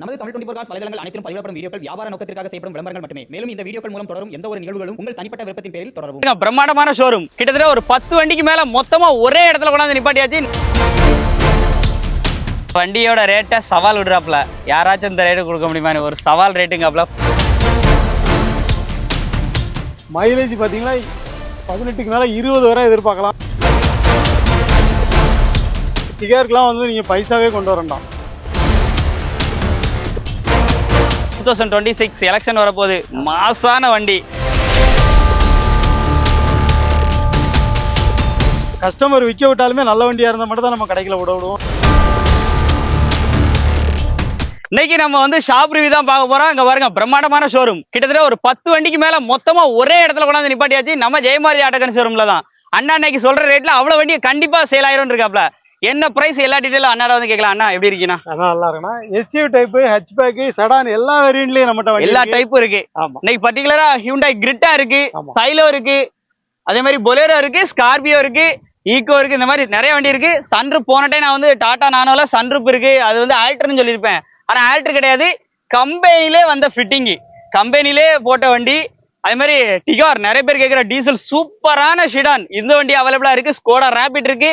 நமது Tamil twenty cos வலைதளங்கள் அனைத்தும் பதிவிடப்படும் வீடியோக்கள் வியாபார நோக்கத்திற்காக செய்யப்படும் விளம்பரங்கள் மட்டுமே. மேலும் இந்த வீடியோக்கள் மூலம் தொடரும் எந்த ஒரு நிகழ்வுகளும் உங்கள் தனிப்பட்ட விருப்பத்தின் பேரில் பாருங்க, பிரம்மாண்டமான ஷோரூம் கிட்டத்தட்ட ஒரு பத்து வண்டிக்கு மேல மொத்தமா ஒரே இடத்துல கொண்டாந்து நிப்பாட்டியாச்சு. வண்டியோட ரேட்டை சவால் விடுறாப்ல யாராச்சும் இந்த ரேட்டு கொடுக்க முடியுமா? ஒரு சவால் ரேட்டுங்காப்ல மைலேஜ் பார்த்தீங்கன்னா பதினெட்டுக்கு மேலே இருபது வரை எதிர்பார்க்கலாம். டிகருக்குலாம் வந்து நீங்கள் பைசாவே கொண்டு வரண்டாம். தௌசண்ட் டுவெண்ட்டி சிக்ஸ் எலெக்ஷன் வரப்போகுது. மாசான வண்டி. கஸ்டமர் விற்க விட்டாலுமே நல்ல வண்டியாக இருந்தால் மட்டும் தான் நம்ம கடைக்கில் விட விடுவோம். இன்னைக்கு நம்ம வந்து ஷாப் ரிவ்யூ தான் பார்க்க போறோம். இங்க பாருங்க பிரம்மாண்டமான ஷோரூம் கிட்டத்தட்ட ஒரு பத்து வண்டிக்கு மேல மொத்தமா ஒரே இடத்துல கொண்டாந்து நிப்பாட்டியாச்சு. நம்ம ஜெயமாரி ஆட்டோகன் ஷோரூம்ல தான். அண்ணா இன்னைக்கு சொல்ற ரேட்ல அவ்வளவு வண்டி கண்டிப்பா சேல் ஆயிரும் இருக்காப்ல. என்ன பிரைஸ் எல்லா டீட்டெயிலும் அண்ணாட வந்து கேட்கலாம். அண்ணா எப்படி இருக்கீங்கன்னா அதான் நல்லா இருக்குண்ணா. எஸ்யூ டைப்பு ஹெச்பேக்கு செடான் எல்லா வேரியண்ட்லேயும் நம்மகிட்ட வண்டி எல்லா இருக்கு. டைப்பும் இருக்கு. ஆமாம் இன்னைக்கு பர்டிகுலரா ஹியூண்டாய் கிரிட்டா இருக்கு ஆமா. சைலோ இருக்கு அதே மாதிரி பொலேரோ இருக்கு ஸ்கார்பியோ இருக்கு ஈக்கோ இருக்கு இந்த மாதிரி நிறைய வண்டி இருக்கு. சன்ரூப் போன டைம் நான் வந்து டாடா நானோல சன்ரூப் இருக்கு. அது வந்து ஆல்டர்னு சொல்லியிருப்பேன். ஆனா ஆல்டர் கிடையாது. கம்பெனிலே வந்த ஃபிட்டிங்கு கம்பெனிலே போட்ட வண்டி. அதே மாதிரி டிகார் நிறைய பேர் கேட்குற டீசல் சூப்பரான ஷிடான் இந்த வண்டி அவைலபிளா இருக்கு. ஸ்கோடா ரேபிட் இருக்கு.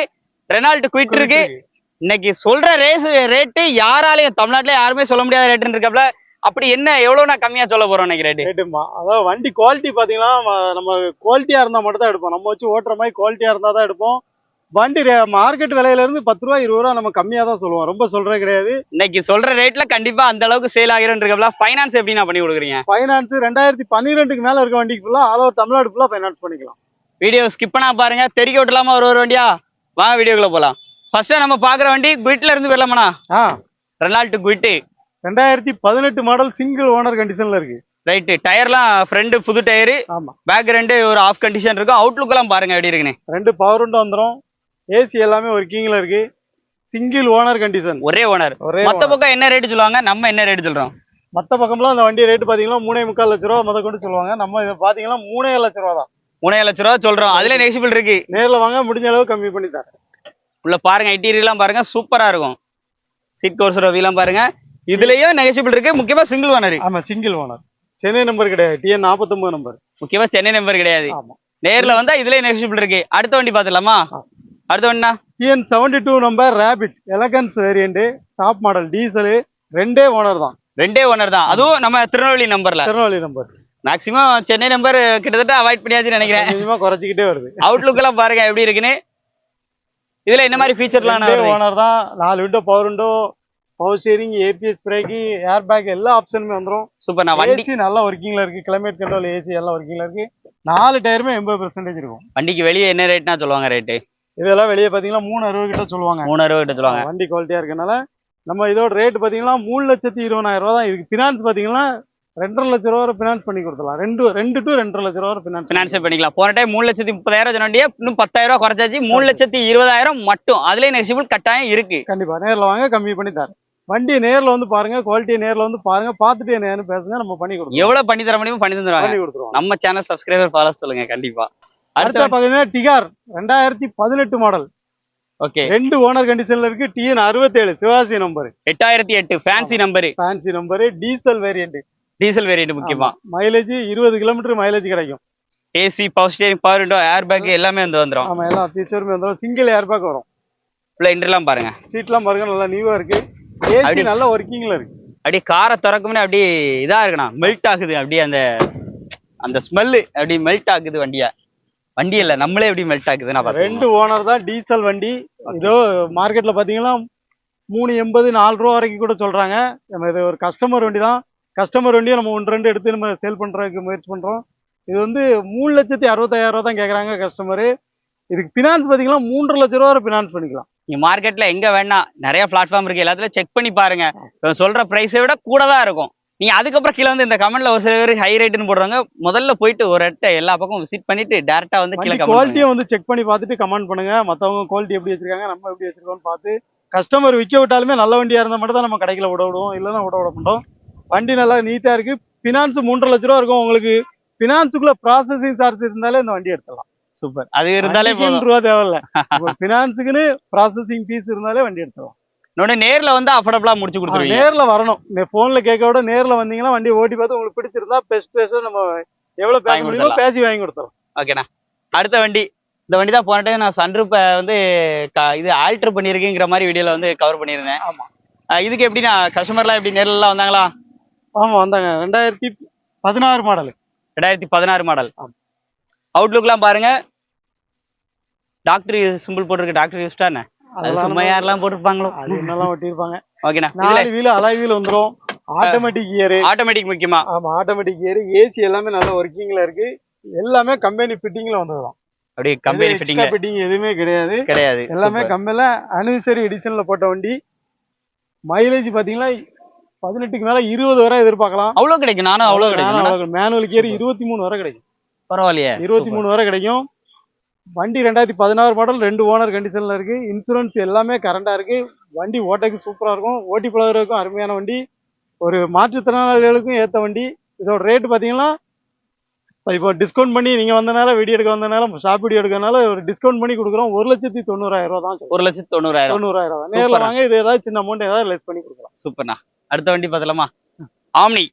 ரெனால்ட் குவிட் இருக்கு. இன்னைக்கு சொல்ற ரேஸ் ரேட்டு யாராலையும் தமிழ்நாட்டுல யாருமே சொல்ல முடியாத ரேட்டுன்னு இருக்கப்பல அப்படி என்ன எவ்வளவு நான் கம்மியா சொல்ல போறோம் இன்னைக்கு ரேட்டு ரேட்டுமா அதாவது வண்டி குவாலிட்டி பார்த்தீங்கன்னா ம- நம்ம குவாலிட்டியாக இருந்தால் மட்டும் தான் எடுப்போம். நம்ம வச்சு ஓட்டுற மாதிரி குவாலிட்டியாக இருந்தால் தான் எடுப்போம். வண்டி மார்க்கெட் விலையிலேருந்து பத்து ரூபா இருபது ரூபா நம்ம கம்மியாக தான் சொல்லுவோம். ரொம்ப சொல்கிறது கிடையாது. இன்னைக்கு சொல்ற ரேட்ல கண்டிப்பா அந்த அளவுக்கு சேல் ஆகிரும் இருக்கப்பல ஃபைனான்ஸ் எப்படி நான் பண்ணி கொடுக்குறீங்க? ஃபைனான்ஸ் ரெண்டாயிரத்தி பன்னிரெண்டுக்கு மேலே இருக்க வண்டிக்கு ஃபுல்லாக ஆல் ஓவர் தமிழ்நாடு ஃபுல்லாக ஃபைனான்ஸ் பண்ணிக்கலாம். வீடியோ ஸ்கிப் பண்ணா பாருங்க. தெரிக்க விட்டலாமா ஒரு ஒரு வண்டியா? வாங்க வீடியோக்குள்ள போலாம். ஃபர்ஸ்ட் நம்ம பாக்குற வண்டி குவிட்ல இருந்து வரலாமண்ணா ஆ. ரெனால்ட் குவிட்டு ரெண்டாயிரத்தி பதினெட்டு மாடல் சிங்கிள் ஓனர் கண்டிஷனில் இருக்கு. ரைட்டு டயர்லாம் ஃப்ரண்ட் புது டயரு ஆமாம் பேக் ரெண்டு ஒரு ஆஃப் கண்டிஷன் இருக்கும் அவுட்லுக் எல்லாம் பாருங்க எப்படி இருக்குன்னு. ரெண்டு பவர் விண்டோ வந்துடும் ஏசி எல்லாமே ஒர்க்கிங்கில் இருக்கு. சிங்கிள் ஓனர் கண்டிஷன் ஒரே ஓனர் ஒரே மத்த பக்கம் என்ன ரேட் சொல்லுவாங்க? நம்ம என்ன ரேட் சொல்றோம்? மற்ற பக்கம்லாம் அந்த வண்டி ரேட்டு பார்த்தீங்கன்னா மூணே முக்கால் லட்ச ரூபா முத கொண்டு சொல்லுவாங்க. நம்ம இதை பார்த்தீங்கன்னா மூணே லட்ச ரூபா தான். மூணே லட்ச ரூபா சொல்றோம். அதுல நெக்ஸ்பிள் இருக்கு. நேரில் வாங்க முடிஞ்ச அளவு கம்மி பண்ணி தரேன். உள்ள பாருங்க இன்டீரியர்லாம் பாருங்க சூப்பரா இருக்கும். சீட் கோர்ஸ் ரவிலாம் பாருங்க. இதுலயும் நெகசிபிள் இருக்கு. முக்கியமா சிங்கிள் ஓனர் ஆமாம் சிங்கிள் ஓனர் சென்னை நம்பர் கிடையாது. டிஎன் நாற்பத்தொம்பது நம்பர் முக்கியமா சென்னை நம்பர் கிடையாது. நேர்ல வந்தா இதுலயும் நெகசிபிள் இருக்கு. அடுத்த வண்டி பாத்துலாமா. அடுத்த வண்டினா TN seventy two number Rapid elegance variant top model diesel ரெண்டே ஓனர் தான். ரெண்டே ஓனர் தான். அதுவும் நம்ம திருநெல்வேலி நம்பர்ல Tirunelveli number maximum Chennai number கிட்டத்தட்ட அவாய்ட் பண்ணியாச்சுன்னு நினைக்கிறேன். குறைச்சிக்கிட்டே வருது. அவுட்லுக் எல்லாம் பாருங்க எப்படி இருக்குன்னு. இதுல என்ன மாதிரி ஃபீச்சர்லாம் ஓனர் தான் நாலு window power window power steering ABS brake air bag எல்லா ஆப்ஷனுமே வந்துடும் சூப்பர் நான் வண்டி ஏசி நல்லா ஒர்க்கிங்ல இருக்கு கிளைமேட் கண்ட்ரோல் ஏசி எல்லாம் ஒர்க்கிங்ல இருக்கு. நாலு டயருமே எண்பது பெர்சன்டேஜ் இருக்கும். வண்டிக்கு வெளியே என்ன ரேட்னா சொல்லுவாங்க ரேட்டு இதெல்லாம் வெளியே பாத்தீங்கன்னா மூணு அறுபது கிட்ட சொல்லுவாங்க. மூணு அறுபது கிட்ட சொல்லுவாங்க. வண்டி குவாலிட்டியா இருக்கனால நம்ம இதோட ரேட் பாத்தீங்கன்னா மூணு லட்சத்தி இருபதாயிரம் ரூபா தான். இதுக்கு ஃபினான்ஸ் பாத்தீங்கன்னா ரெண்டரை லட்ச ரூபா ஃபினான்ஸ் பண்ணி கொடுத்துலாம் ரெண்டு ரெண்டு டு ரெண்டரை லட்ச ரூபா ஃபினான்ஸ் ஃபினான்ஸ் பண்ணிக்கலாம். போன டைம் மூணு லட்சத்தி முப்பதாயிரம் சொன்ன வண்டியை இன்னும் பத்தாயிரம் குறைச்சாச்சு. மூணு லட்சத்தி இருபதாயிரம் மட்டும். அதுலயே நெக்ஸ்டிபிள் கட்டாயம் இருக்கு. கண்டிப்பா. நேர்ல வாங்க கம்மி பண்ணி தரேன். வண்டியை நேர்ல வந்து பாருங்க குவாலிட்டியை நேர்ல வந்து பாருங்க. பார்த்துட்டு என்னன்னு பேசுங்க நம்ம பண்ணி கொடுத்துருவோம். எவ்வளவு பண்ணி தர முடியுமோ பண்ணி தந்துருவாங்க. பண்ணி கொடுத்துருவோம். நம்ம சேனல் சப்ஸ்கிரைபர் ஃபாலோ சொல்லுங்க கண்டிப்பா. அடுத்த பாத்தீங்கன்னா டிகார் ரெண்டாயிரத்தி பதினெட்டு மாடல் ஓகே ரெண்டு ஓனர் கண்டிஷன்ல இருக்கு டிஎன் அறுபத்தேழு சிவாசி நம்பர் எட்டாயிரத்தி எட்டு fancy number fancy number diesel variant diesel variant முக்கியமா? மைலேஜ் இருபது கிலோமீட்டர் மைலேஜ் கிடைக்கும். AC power steering power window air bag எல்லாமே வந்து வந்துரும். ஆமா எல்லா ஃபீச்சருமே வந்துடும் சிங்கிள் ஏர் பேக் வரும். உள்ள இன்டர்லாம் பாருங்க. சீட்லாம் பாருங்க நல்லா நியூவா இருக்கு. ஏசி நல்லா ஒர்க்கிங்ல இருக்கு. அப்படியே காரை திறக்கும்னே அப்படியே இதா இருக்கணும் மெல்ட் ஆகுது அப்படியே அந்த அந்த ஸ்மெல்லு அப்படி மெல்ட் ஆகுது வண்டிய. வண்டி இல்ல நம்மளே எப்படி மெல்ட் ஆகுது நான் ரெண்டு ஓனர் தான் டீசல் வண்டி. இதோ மார்க்கெட்ல பாத்தீங்கன்னா மூணு எண்பது நாலு ரூபா வரைக்கும் கூட சொல்றாங்க. நம்ம இது ஒரு கஸ்டமர் வண்டி தான். கஸ்டமர் வண்டியை நம்ம ஒன்று ரெண்டு எடுத்து நம்ம சேல் பண்றதுக்கு முயற்சி பண்றோம். இது வந்து மூணு லட்சத்தி அறுபத்தாயிரம் ரூபா தான் கேக்குறாங்க கஸ்டமர். இதுக்கு ஃபினான்ஸ் பாத்தீங்கன்னா மூன்றரை லட்ச ரூபா ஃபினான்ஸ் பண்ணிக்கலாம். நீங்க மார்க்கெட்ல எங்க வேணா நிறைய பிளாட்ஃபார்ம் இருக்கு எல்லாத்துலயும் செக் பண்ணி பாருங்க. சொல்ற பிரைஸை விட கூட தான் இருக்கும். நீங்க அதுக்கப்புறம் கீழே வந்து இந்த கமெண்ட்ல ஒரு சில பேர் ஹை ரேட்னு போடுறாங்க. முதல்ல போயிட்டு ஒரு இடத்த எல்லா பக்கம் விசிட் பண்ணிட்டு டேரக்டா வந்து கீழே குவாலிட்டியை வந்து செக் பண்ணி பார்த்துட்டு கமெண்ட் பண்ணுங்க. மத்தவங்க குவாலிட்டி எப்படி வச்சிருக்காங்க நம்ம எப்படி வச்சிருக்கோம்னு பார்த்து கஸ்டமர் விற்க விட்டாலுமே நல்ல வண்டியா இருந்தா மட்டும் தான் நம்ம கடைக்கில விட விடுவோம். இல்லைன்னா விட விட மாட்டோம். வண்டி நல்லா நீட்டா இருக்கு. பினான்ஸ் மூன்றரை லட்ச ரூபா இருக்கும் உங்களுக்கு. பினான்ஸுக்குள்ள ப்ராசஸிங் சார்ஜ் இருந்தாலே இந்த வண்டி எடுத்துடலாம். சூப்பர். அது இருந்தாலே ரூபா தேவையில்ல. பினான்ஸுக்குன்னு ப்ராசஸிங் ஃபீஸ் இருந்தாலே வண்டி எடுத்துடலாம். இன்னொன்னு நேர்ல வந்து அஃபோர்டபுளா முடிச்சு கொடுத்துருவீங்க. நேர்ல வரணும். போன்ல கேட்க விட நேர்ல வந்தீங்கன்னா வண்டி ஓட்டி பார்த்து உங்களுக்கு பிடிச்சிருந்தா பெஸ்ட் ரேஸ் நம்ம எவ்வளவு பேச வாங்கி முடியுமோ. பேசி வாங்கி கொடுத்துறோம் ஓகேண்ணா அடுத்த வண்டி. இந்த வண்டி தான் போன டைம் நான் சன்ரூப்பை வந்து இது ஆல்டர் பண்ணியிருக்கேங்கிற மாதிரி வீடியோல வந்து கவர் பண்ணியிருந்தேன். ஆமா. அஹ் இதுக்கு எப்படிண்ணா? கஸ்டமர்லாம் எப்படி? நேர்லலாம் வந்தாங்களா? ஆமா வந்தாங்க. ரெண்டாயிரத்தி பதினாறு மாடல் ரெண்டாயிரத்தி பதினாறு மாடல். அவுட்லுக்லாம் பாருங்க. டாக்டர் சிம்பிள் போட்டிருக்கு. டாக்டர் யூஸ்டா என்ன? அது சும்மா யாரெல்லாம் போட்டிருப்பாங்களோ? என்னெல்லாம் ஒட்டியிருப்பாங்க? ஓகேண்ணா நாலு வீல் அலாய் வீல் வந்துரும். ஆட்டோமேட்டிக் கியர் ஆட்டோமேட்டிக் முக்கியமா? ஆமா ஆட்டோமேட்டிக் கியர் ஏசி எல்லாமே நல்ல ஒர்க்கிங்ல இருக்கு. எல்லாமே கம்பெனி ஃபிட்டிங்ல வந்ததுதான் அப்படியே கம்பெனி ஃபிட்டிங்ல ஃபிட்டிங் எதுவுமே கிடையாது. கிடையாது. எல்லாமே. கம்பெனில அனிவர்சரி எடிஷன்ல போட்ட வண்டி. மைலேஜ் பாத்தீங்கன்னா பதினெட்டுக்கு மேல இருபது வரை எதிர்பார்க்கலாம். அவ்வளவு கிடைக்கும். நானும் அவ்வளவு கிடைக்கும். மேனுவல் கியர் இருபத்தி மூணு வரை கிடைக்கும். பரவாயில்லையே. இருபத்தி மூணு வரை கிடைக்கும். வண்டி ரெண்டாயிரத்தி பதினாறு மாடல் ரெண்டு ஓனர் கண்டிஷன்ல இருக்கு. இன்சூரன்ஸ் எல்லாமே கரண்டா இருக்கு. வண்டி ஓட்டக்கு சூப்பரா இருக்கும். ஓட்டி பழகுறதுக்கும் அருமையான வண்டி. ஒரு மாற்றுத்திறனாளிகளுக்கும் ஏத்த வண்டி. இதோட ரேட் பாத்தீங்கன்னா இப்போ டிஸ்கவுண்ட் பண்ணி நீங்க வந்தனால வீடியோ எடுக்க வந்தனால ஷாப் வீடியோ எடுக்கனால ஒரு டிஸ்கவுண்ட் பண்ணி கொடுக்குறோம். ஒரு லட்சத்தி தொண்ணூறாயிரம் ரூபா தான். ஒரு லட்சத்தி தொண்ணூறாயிரம். தொண்ணூறாயிரம் நேர்ல. வாங்க இது ஏதாவது சின்ன அமௌண்ட் ஏதாவது லெஸ் பண்ணி கொடுக்கலாம். சூப்பர்ண்ணா. அடுத்த வண்டி பார்த்தலாமா ஆம்னி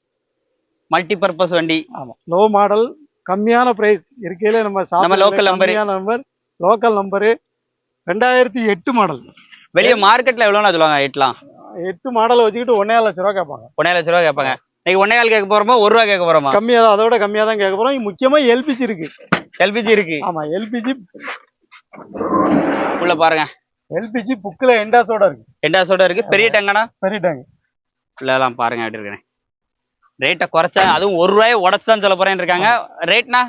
மல்டி பர்பஸ் வண்டி. ஆமா. லோ மாடல் கம்மியான பிரைஸ் இருக்கையில நம்ம நம்ம ல local number. கம்மியான நம்பர் லோக்கல் நம்பரு ரெண்டாயிரத்தி எட்டு மாடல் வெளியே மார்க்கெட்ல எவ்வளோண்ணா சொல்லுவாங்க எட்லாம் எட்டு மாடலை வச்சுக்கிட்டு ஒன்னே லட்ச ரூபா கேட்பாங்க. ஒன்னே லட்ச ரூபா கேட்பாங்க. இன்னைக்கு ஒன்னே கேட்க போறோமா ஒரு ரூபா கேட்க போறோமா? கம்மியா தான் அதோட கம்மியா தான் கேட்க போறோம். முக்கியமா எல்பிஜி இருக்கு. எல்பிஜி இருக்கு. ஆமா எல்பிஜி உள்ள பாருங்க. எல்பிஜி புக்ல எண்டாஸோட இருக்கு. எண்டாஸோட இருக்கு. பெரிய டங்கனா பெரிய டேங்க் உள்ளலாம் பாருங்க எப்படி இருக்கேன் ரேட்டை குறைச்சா அதுவும் ஒரு ரூபாயை உடச்சுதான் சொல்ல போறேன்னு இருக்காங்க. ரேட்னா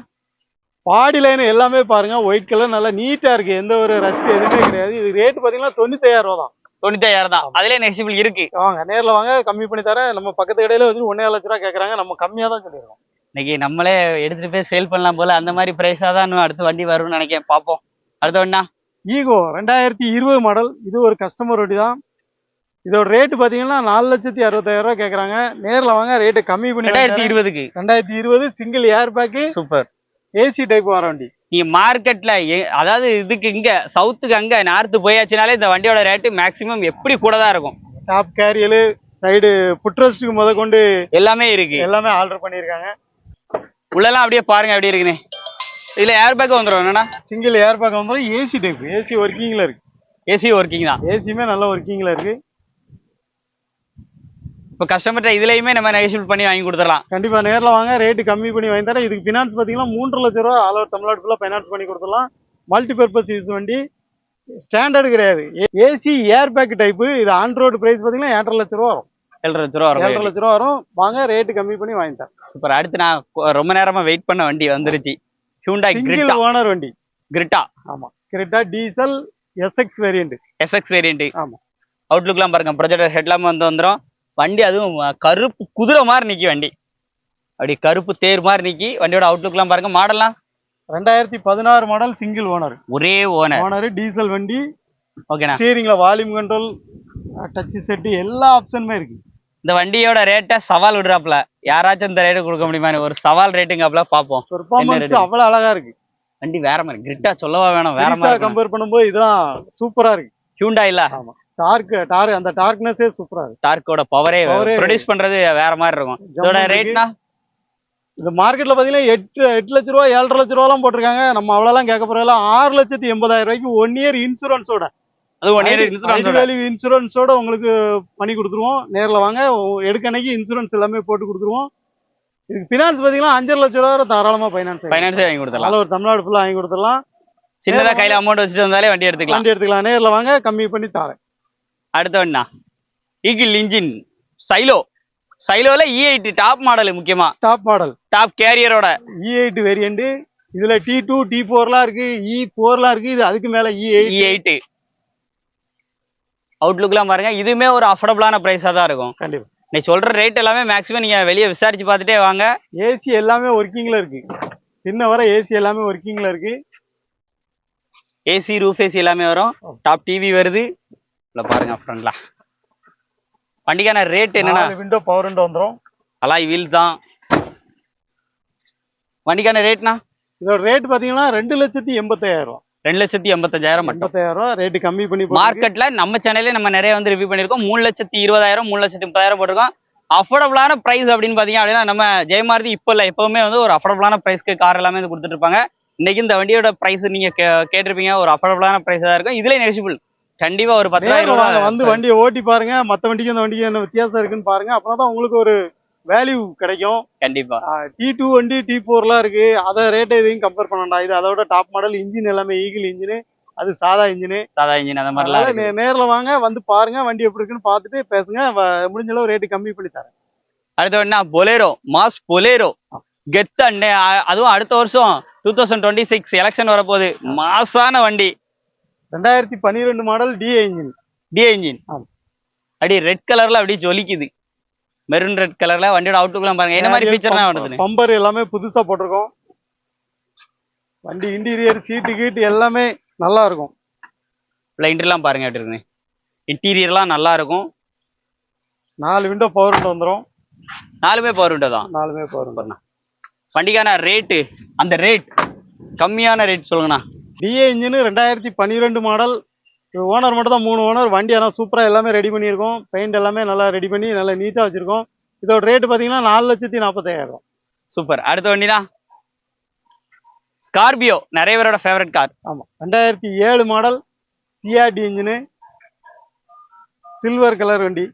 பாடி லைன் எல்லாமே பாருங்க. ஒயிட் கலர் நல்லா நீட்டா இருக்கு. எந்த ஒரு ரஸ்ட் எதுவுமே கிடையாது. இது ரேட் பாத்தீங்கன்னா தொண்ணூத்தாயிரம் ரூபா தான். தொண்ணூத்தாயிரம் தான். அதுலயே நெக்ஸ்டிபிள் இருக்கு. வாங்க நேர்ல வாங்க. கம்மி பண்ணி தரேன். நம்ம பக்கத்து கடையில வச்சு ஒன்னே லட்ச ரூபா கேக்குறாங்க. நம்ம கம்மியா தான் சொல்லிருக்கோம் இன்னைக்கு நம்மளே எடுத்துட்டு போய் சேல் பண்ணலாம் போல. அந்த மாதிரி பிரைஸா தான் அடுத்த வண்டி வரும்னு நினைக்கிறேன். பாப்போம் அடுத்த வண்டினா? ஈகோ ரெண்டாயிரத்தி இருபது மாடல் இது ஒரு கஸ்டமர் வண்டி தான். இதோட ரேட் பாத்தீங்கன்னா நாலு லட்சத்தி அறுபத்தாயிரம் ரூபாய் கேக்குறாங்க. நேர்ல வாங்க ரேட்டு கம்மி பண்ணி ரெண்டாயிரத்தி இருபதுக்கு. ரெண்டாயிரத்தி இருபது single air bag super. AC type வர வண்டி. நீங்க மார்க்கெட்ல அதாவது இதுக்கு இங்க சவுத்துக்கு அங்க நார்த்து போயாச்சுனாலே இந்த வண்டியோட ரேட்டு மேக்ஸிமம் எப்படி கூட தான் இருக்கும். டாப் கேரியல் சைடு புட்ரஸ்ட்டுக்கு முத கொண்டு எல்லாமே இருக்கு. எல்லாமே ஆர்டர் பண்ணியிருக்காங்க உள்ளெல்லாம் அப்படியே பாருங்க எப்படி இருக்குன்னு. இதுல ஏர் பேக் வந்துடும் என்னன்னா சிங்கிள் ஏர் பேக் வந்துடும் ஏசி டைப் ஏசி ஒர்க்கிங்ல இருக்கு. ஏசி ஒர்க்கிங் தான். ஏசியுமே நல்ல ஒர்க்கிங்ல இருக்கு. இப்போ கஸ்டமர்கிட்ட இதுலயுமே நம்ம நெகோஷியபிள் பண்ணி வாங்கி கொடுத்துடலாம். கண்டிப்பா நேர்ல வாங்க ரேட்டு கம்மி பண்ணி வாங்கி தரேன். இதுக்கு ஃபினான்ஸ் பாத்தீங்கன்னா மூன்று லட்ச ரூபா ஆல் ஓவர் தமிழ்நாடு ஃபுல்லா ஃபைனான்ஸ் பண்ணி கொடுத்துடலாம். மல்டி பர்பஸ் யூஸ் வண்டி. ஸ்டாண்டர்டு கிடையாது. ஏசி ஏர் பேக் டைப்பு இது ஆன் ரோடு பிரைஸ் பாத்தீங்கன்னா ஏழரை லட்ச ரூபா வரும். ஏழரை லட்ச ரூபா ஏழரை வரும் லட்ச ரூபா வரும். வாங்க ரேட்டு கம்மி பண்ணி வாங்கி தரேன். சூப்பர் அடுத்து நான் ரொம்ப நேரமா வெயிட் பண்ண வண்டி வந்துருச்சு. ஹியூண்டாய் கிரிட்டா ஓனர் வண்டி. கிரிட்டா ஆமா. Creta diesel SX variant SX variant ஆமா. அவுட்லுக்லாம் பாருங்க. ப்ரொஜெக்டர் ஹெட்லாம் வந்து வந்துடும் வண்டி அதுவும் கருப்பு குதிரை மாதிரி நிக்கி வண்டி. அப்படி கருப்பு தேர் மாதிரி நிக்கி. வண்டியோட அவுட்லுக்லாம் பாருங்க. மாடல்லாம் ரெண்டாயிரத்தி பதினாறு மாடல் சிங்கிள் ஓனர் ஒரே ஓனர் ஓனர் டீசல் வண்டி. ஓகேண்ணா ஸ்டீரிங்ல வால்யூம் கண்ட்ரோல் டச் செட் எல்லா ஆப்ஷனுமே இருக்கு. இந்த வண்டியோட ரேட்டை சவால் விடுறாப்ல யாராச்சும் இந்த ரேட்டு கொடுக்க முடியுமா? ஒரு சவால் ரேட்டுங்காப்ல பார்ப்போம் பெர்ஃபார்மன்ஸ்? அவ்வளவு அழகா இருக்கு. வண்டி வேற மாதிரி கிரிட்டா சொல்லவா வேணும் வேற மாதிரி கம்பேர் பண்ணும்போது இதுதான் சூப்பரா இருக்கு. ஹியூண்டா இல்ல டார்க் டார் அந்த டார்க்னஸே சூப்பரா இருக்கு. டார்க்கோட பவரே ப்ரொடியூஸ் பண்றது வேற மாதிரி இருக்கும். இதோட. ரேட்னா இந்த மார்க்கெட்ல பாத்தீங்கன்னா எட்டு எட்டு லட்ச ரூபா ஏழரை லட்ச ரூபாலாம் போட்டிருக்காங்க. நம்ம அவ்வளவுலாம் கேட்க போறதுல ஆறு லட்சத்தி எண்பதாயிரம் ரூபாய்க்கு ஒன் இயர் இன்சூரன்ஸோட அது ஒன் இயர் வேல்யூ இன்சூரன்ஸோட உங்களுக்கு பண்ணி கொடுத்துருவோம். நேர்ல வாங்க. எடுக்க அன்னைக்கு இன்சூரன்ஸ் எல்லாமே போட்டு கொடுத்துருவோம். இதுக்கு பினான்ஸ் பாத்தீங்கன்னா அஞ்சரை லட்ச ரூபா வரை தாராளமா ஃபைனான்ஸ் ஃபைனான்ஸே வாங்கி கொடுத்துடலாம். ஒரு தமிழ்நாடு ஃபுல்லா வாங்கி கொடுத்துடலாம். சின்னதா கையில அமௌண்ட் வச்சுட்டு வந்தாலே வண்டி எடுத்துக்கலாம். வண்டி எடுத்துக்கலாம். நேர்ல வாங்க. கம்மி பண்ணி தரேன். அடுத்த வண்டினா ஈகிள் இன்ஜின் சைலோ சைலோல இ எயிட் டாப் மாடல் முக்கியமா. டாப் மாடல் டாப் கேரியரோட இ எயிட் வேரியண்ட் இதுல டி டூ டி ஃபோர்லாம் இருக்கு. இ ஃபோர்லாம் இருக்கு. இது அதுக்கு மேல இ எயிட் இ எயிட் அவுட்லுக்லாம் பாருங்க. இதுவுமே ஒரு அஃபோர்டபுளான பிரைஸா தான் இருக்கும். கண்டிப்பா. நீ சொல்ற ரேட் எல்லாமே மேக்ஸிமம் நீங்க வெளியே விசாரிச்சு பார்த்துட்டே வாங்க. ஏசி எல்லாமே ஒர்க்கிங்ல இருக்கு. இன்ன வரை ஏசி எல்லாமே ஒர்க்கிங்ல இருக்கு. ஏசி ரூஃப் ஏசி எல்லாமே வரும். டாப் டிவி வருது. இல்ல பாருங்க ஃப்ரண்ட்ல வண்டிக்கான ரேட் என்னன்னா விண்டோ பவர் விண்டோ வந்துரும். அலாய் வீல் தான். வண்டிக்கான ரேட்னா இதோட ரேட் பாத்தீங்கன்னா ரெண்டு லட்சத்தி எண்பத்தாயிரம் ரெண்டு லட்சத்தி எண்பத்தஞ்சாயிரம் மட்டும். எண்பத்தாயிரம் ரேட்டு கம்மி பண்ணி. மார்க்கெட்ல நம்ம சேனல்லே நம்ம நிறைய வந்து ரிவ்யூ பண்ணிருக்கோம் மூணு லட்சத்தி இருபதாயிரம் மூணு லட்சத்தி முப்பதாயிரம் போட்டிருக்கோம். அஃபோர்டபுளான பிரைஸ் அப்படின்னு பாத்தீங்க அப்படின்னா நம்ம ஜெயமாரதி இப்போ இல்ல எப்பவுமே வந்து ஒரு அஃபோர்டபுளான பிரைஸ்க்கு கார் எல்லாமே வந்து கொடுத்துட்டு இருப்பாங்க. இன்னைக்கு இந்த வண்டியோட பிரைஸ் நீங்க கேட்டிருப்பீங்க ஒரு அஃபோர்டபுளான பிரைஸ் தான் இருக்கும். இதுல நெகிஷிபிள் கண்டிப்பா ஒரு பத்தாயிரம் வாங்க ரூபாய் வந்து வண்டியை ஓட்டி பாருங்க. மத்த வண்டிக்கு இந்த வண்டிக்கு என்ன வித்தியாசம் இருக்குன்னு பாருங்க. அப்பதான் தான் உங்களுக்கு ஒரு வேல்யூ கிடைக்கும். கண்டிப்பா. டி டூ வண்டி டி ஃபோர்லாம் இருக்கு. அதை ரேட்டை இதையும் கம்பேர் பண்ணண்டா இது அதோட டாப் மாடல் இன்ஜின் எல்லாமே ஈகிள் இன்ஜின் அது சாதா இன்ஜின் சாதா இன்ஜின் அந்த மாதிரிலாம். நேர்ல வாங்க வந்து பாருங்க வண்டி எப்படி இருக்குன்னு பார்த்துட்டு பேசுங்க. முடிஞ்ச அளவு ரேட்டு கம்மி பண்ணி தரேன். அடுத்து என்ன? பொலேரோ மாஸ் பொலேரோ கெத் அண்டே அதுவும் அடுத்த வருஷம் two thousand twenty six election வரப்போகுது. மாசான வண்டி. ரெண்டாயிரத்தி பன்னிரெண்டு model DA engine DA engine ஆமா. அப்படி ரெட் கலர்ல அப்படியே ஜொலிக்குது. மெரூன் ரெட் கலர்ல வண்டியோட அவுட்லுக்லாம் பாருங்க. என்ன மாதிரி ஃபீச்சர்லாம் வருது பம்பர் எல்லாமே புதுசா போட்டிருக்கோம். வண்டி இன்டீரியர் சீட்டு கீட்டு எல்லாமே நல்லா இருக்கும். இன்டர்லாம் பாருங்க எப்படி இருக்கு இன்டீரியர்லாம் நல்லா இருக்கும். நாலு விண்டோ பவர் விண்டோ வந்துடும் நாலுமே பவர் விண்டோ தான். நாலுமே பவர் விண்டோ வண்டிக்கான ரேட்டு அந்த ரேட் கம்மியான ரேட் சொல்லுங்கண்ணா. டிஏ இன்ஜின் ரெண்டாயிரத்தி பன்னிரெண்டு மாடல் ஓனர் மட்டும் தான் மூணு ஓனர் வண்டி ஆனால் சூப்பராக எல்லாமே ரெடி பண்ணியிருக்கோம். பெயிண்ட் எல்லாமே நல்லா ரெடி பண்ணி நல்லா நீட்டாக வச்சுருக்கோம். இதோட ரேட்டு பார்த்தீங்கன்னா நாலு லட்சத்தி நாற்பத்தாயிரம் சூப்பர் அடுத்த வண்டினா? ஸ்கார்பியோ நிறைய பேரோட ஃபேவரட் கார் ஆமாம் ரெண்டாயிரத்தி ஏழு model CRD engine silver colour வண்டி.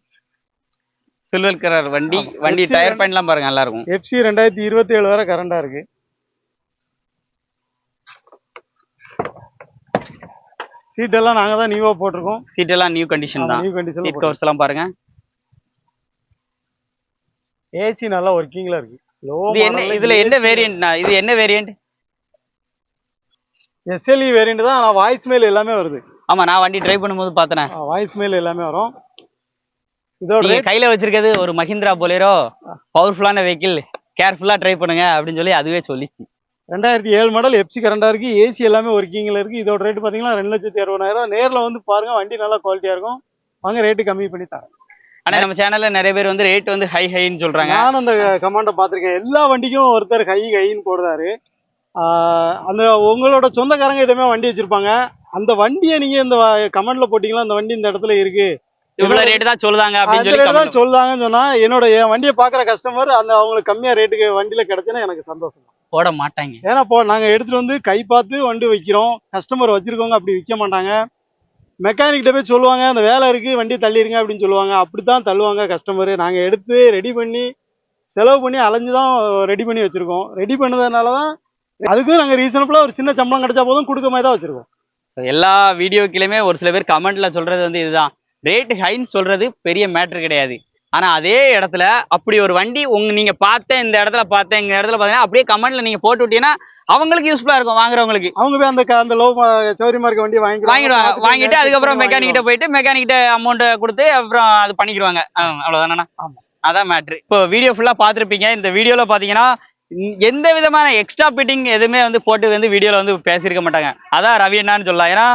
சில்வர் கலர் வண்டி. வண்டி டயர் பாயிண்ட்லாம் பாருங்க நல்லா இருக்கும். எஃப்சி ரெண்டாயிரத்தி இருபத்தி ஏழு வரை கரண்டாக இருக்கு. சீட்டெல்லாம் நாங்கள் தான் நியூவாக போட்டிருக்கோம். சீட் எல்லாம் நியூ கண்டிஷன் தான். நியூ கண்டிஷனில் சீட் கவர்ஸ் எல்லாம் பாருங்க. ஏசி நல்லா ஒர்க்கிங்கில் இருக்கு. இது என்ன இதுல என்ன வேரியன்ட்னா இது என்ன வேரியன்ட் எஸ்எல்இ வேரியண்ட் தான் ஆனால் வாய்ஸ் மேல் எல்லாமே வருது. ஆமா நான் வண்டி டிரைவ் பண்ணும்போது பார்த்தேன் வாய்ஸ் மேல் எல்லாமே வரும். இதோட நீங்க கையில வச்சிருக்கிறது ஒரு மஹிந்திரா போலேரோ பவர்ஃபுல்லான வெஹிக்கிள் கேர்ஃபுல்லா டிரைவ் பண்ணுங்க அப்படின்னு சொல்லி அதுவே சொல்லிச்சு. ரெண்டாயிரத்தி ஏழு மாடல் எஃப்சி கரண்டா இருக்கு ஏசி எல்லாமே ஒர்க்கிங்ல இருக்கு. இதோட ரேட் பாத்தீங்கன்னா ரெண்டு லட்சத்தி அறுபதாயிரம். நேர்ல வந்து பாருங்க வண்டி நல்லா குவாலிட்டியா இருக்கும். வாங்க ரேட்டு கம்மி பண்ணி தரேன். ஆனா நம்ம சேனல்ல நிறைய பேர் வந்து ரேட் வந்து ஹை ஹைன்னு சொல்றாங்க. நானும் அந்த கமாண்ட பாத்திருக்கேன் எல்லா வண்டிக்கும் ஒருத்தர் ஹை ஹைன்னு போடுறாரு. அந்த உங்களோட சொந்தக்காரங்க இதுமே வண்டி வச்சிருப்பாங்க. அந்த வண்டியை நீங்க இந்த கமெண்ட்ல போட்டீங்களா? அந்த வண்டி இந்த இடத்துல இருக்கு. இவ்வளவு ரேட் தான் சொல்லுதாங்க அப்படின்னு சொல்லி சொன்னா என்னோட என் வண்டியை பாக்குற கஸ்டமர் அந்த அவங்களுக்கு கம்மியா ரேட்டுக்கு வண்டியில கிடைச்சுன்னா எனக்கு சந்தோஷம் போட மாட்டாங்க. ஏன்னா இப்போ நாங்க எடுத்துட்டு வந்து கை பார்த்து வண்டி வைக்கிறோம். கஸ்டமர் வச்சிருக்கவங்க அப்படி விற்க மாட்டாங்க. மெக்கானிக்கிட்ட போய் சொல்லுவாங்க அந்த வேலை இருக்கு வண்டி தள்ளிருங்க அப்படின்னு சொல்லுவாங்க. அப்படித்தான் தள்ளுவாங்க கஸ்டமர் நாங்க எடுத்து ரெடி பண்ணி செலவு பண்ணி அலைஞ்சு தான் ரெடி பண்ணி வச்சிருக்கோம். ரெடி பண்ணதுனால தான் அதுக்கும் நாங்க ரீசனபிளா ஒரு சின்ன சம்பளம் கிடைச்சா போதும் கொடுக்க மாதிரி தான் வச்சிருக்கோம். So, எல்லா வீடியோக்கிலுமே ஒரு சில பேர் கமெண்ட்ல சொல்றது வந்து இதுதான். ரேட் ஹைன்னு சொல்றது பெரிய மேட்ரு கிடையாது. ஆனா அதே இடத்துல அப்படி ஒரு வண்டி உங்க நீங்க பார்த்தேன் இந்த இடத்துல பார்த்தேன் இந்த இடத்துல பார்த்தீங்கன்னா அப்படியே கமெண்ட்ல நீங்க போட்டு விட்டீங்கன்னா அவங்களுக்கு யூஸ்ஃபுல்லா இருக்கும் வாங்குறவங்களுக்கு. அவங்க போய் அந்த அந்த லோ சௌரியமா இருக்க வண்டி வாங்கிடுவாங்க. வாங்கிடுவாங்க வாங்கிட்டு அதுக்கப்புறம் பண்ணி மெக்கானிக் கிட்ட போயிட்டு மெக்கானிக் கிட்ட அமௌண்ட் கொடுத்து அப்புறம் அது பண்ணிக்கிடுவாங்க. ஆமா. அதான் மேட்ரு இப்போ வீடியோ ஃபுல்லா பார்த்துருப்பீங்க. இந்த வீடியோல பாத்தீங்கன்னா ம், எந்த விதமான எக்ஸ்ட்ரா பிட்டிங் எதுவுமே வந்து போட்டு வந்து வீடியோல வந்து பேசியிருக்க மாட்டாங்க. அதான் ரவி அண்ணான்னு சொல்லலாம். ஏன்னா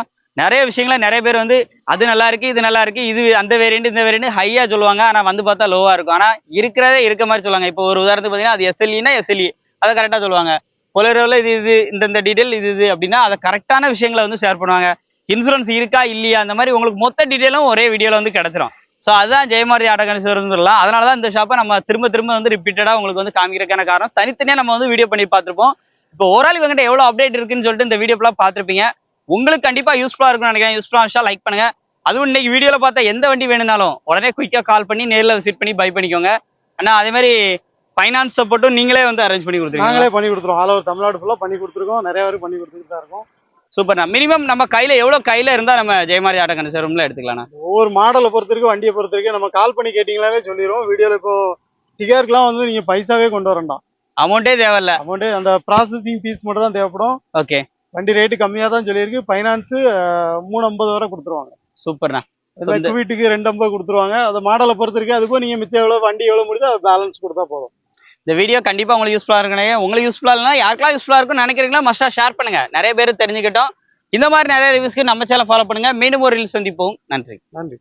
நிறைய விஷயங்கள நிறைய பேர் வந்து அது நல்லா இருக்கு இது நல்லா இருக்கு இது அந்த வேரியண்ட் இந்த வேரியண்ட் ஹையா சொல்லுவாங்க. ஆனா வந்து பார்த்தா லோவா இருக்கும். ஆனா இருக்கிறதே இருக்க மாதிரி சொல்லுவாங்க. இப்போ ஒரு உதாரணத்துக்கு பாத்தீங்கன்னா அது எஸ்எல்இனா எஸ்எல்இ அதை கரெக்டா சொல்லுவாங்க. பொலரோவில் இது இது இந்த இந்த டீடைல் இது இது அப்படின்னா அதை கரெக்டான விஷயங்களை வந்து ஷேர் பண்ணுவாங்க. இன்சூரன்ஸ் இருக்கா இல்லையா அந்த மாதிரி உங்களுக்கு மொத்த டீடைலும் ஒரே வீடியோல வந்து கிடைச்சிரும். ஸோ அதுதான் ஜெயமாரி ஆட்டோகன்சர்னு சொல்லலாம். அதனால தான் இந்த ஷாப்பை நம்ம திரும்ப திரும்ப வந்து ரிப்பீட்டடாக உங்களுக்கு வந்து காமிக்கிறதுக்கான காரணம். தனித்தனியாக நம்ம வந்து வீடியோ பண்ணி பார்த்துருப்போம். இப்போ ஓரால் வந்துட்டு எவ்வளோ அப்டேட் இருக்குன்னு சொல்லிட்டு இந்த வீடியோ ஃபுல்லாக பார்த்துருப்பீங்க. உங்களுக்கு கண்டிப்பாக யூஸ்ஃபுல்லாக இருக்கும்னு நினைக்கிறேன். யூஸ்ஃபுல்லாக லைக் பண்ணுங்க. அதுவும் இன்னைக்கு வீடியோவில் பார்த்தா எந்த வண்டி வேணும்னாலும் உடனே குயிக்காக கால் பண்ணி நேரில் விசிட் பண்ணி பை பண்ணிக்கோங்க. அண்ணா அதே மாதிரி ஃபைனான்ஸ் சப்போர்ட்டும் நீங்களே வந்து அரேஞ்ச் பண்ணி கொடுத்துருங்க நாங்களே பண்ணி கொடுத்துருவோம். ஆல் ஓவர் தமிழ்நாடு ஃபுல்லா பண்ணி கொடுத்துருக்கோம். நிறைய பேருக்கு பண்ணி கொடுத்துட்டு தான் இருக்கோம். சூப்பர்ண்ணா மினிமம் நம்ம கையில் எவ்வளோ கையில் இருந்தால் நம்ம ஜெயமாரி ஆட்டோ ரூமில் எடுத்துக்கலாம்ண்ணா ஒவ்வொரு மாடலை பொறுத்த வரைக்கும் வண்டியை பொறுத்த வரைக்கும் நம்ம கால் பண்ணி கேட்டிங்களாவே சொல்லிடுவோம். வீடியோல இப்போ டிகருக்குலாம் வந்து நீங்க பைசாவே கொண்டு வரண்டாம் அமௌண்ட்டே தேவையில்ல. அமௌண்ட் அந்த ப்ராசஸிங் ஃபீஸ் மட்டும் தான் தேவைப்படும். ஓகே வண்டி ரேட்டு கம்மியா தான் சொல்லியிருக்கு. ஃபைனான்ஸ் மூணு ஐம்பது வரை கொடுத்துருவாங்க. சூப்பர்ண்ணா. குவிட்டுக்கு ரெண்டு ஐம்பது கொடுத்துருவாங்க. அந்த மாடலை பொறுத்த வரைக்கும் அதுக்கும் நீங்க மிச்சம் எவ்வளவு வண்டி எவ்வளவு முடியுதோ அது பேலன்ஸ் கொடுத்தா போதும். இந்த வீடியோ கண்டிப்பா உங்களுக்கு யூஸ்ஃபுல்லா இருக்கணும் உங்களுக்கு யூஸ்ஃபுல்லா இல்லைனா யாருக்கெல்லாம் யூஸ்ஃபுல்லா இருக்கும்னு நினைக்கிறீங்களா மஸ்டா ஷேர் பண்ணுங்க. நிறைய பேர் தெரிஞ்சுக்கிட்டோம். இந்த மாதிரி நிறைய ரிவ்யூஸ்க்கு நம்ம சேனல் ஃபாலோ பண்ணுங்க. மீண்டும் ஒரு ரீல் சந்திப்போம். நன்றி. நன்றி.